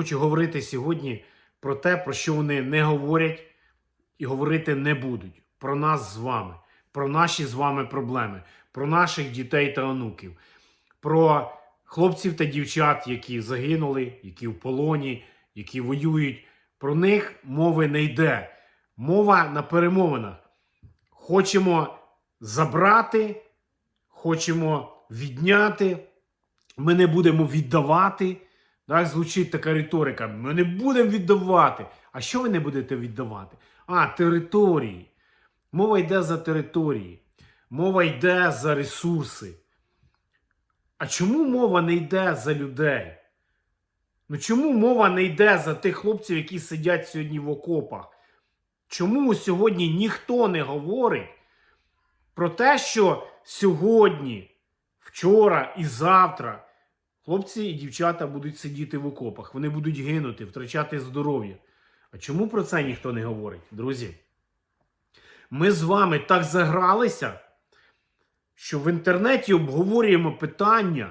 хочу говорити сьогодні про те, про що вони не говорять і говорити не будуть. Про нас з вами, про наші з вами проблеми, про наших дітей та онуків, про хлопців та дівчат, які загинули, які в полоні, які воюють. Про них мови не йде. Мова на перемовинах. Хочемо забрати, хочемо відняти, ми не будемо віддавати. Так, звучить така риторика. Ми не будемо віддавати. А що ви не будете віддавати? А, території. Мова йде за території. Мова йде за ресурси. А чому мова не йде за людей? Ну чому мова не йде за тих хлопців, які сидять сьогодні в окопах? Чому сьогодні ніхто не говорить про те, що сьогодні, вчора і завтра хлопці і дівчата будуть сидіти в окопах, вони будуть гинути, втрачати здоров'я. А чому про це ніхто не говорить, друзі? Ми з вами так загралися, що в інтернеті обговорюємо питання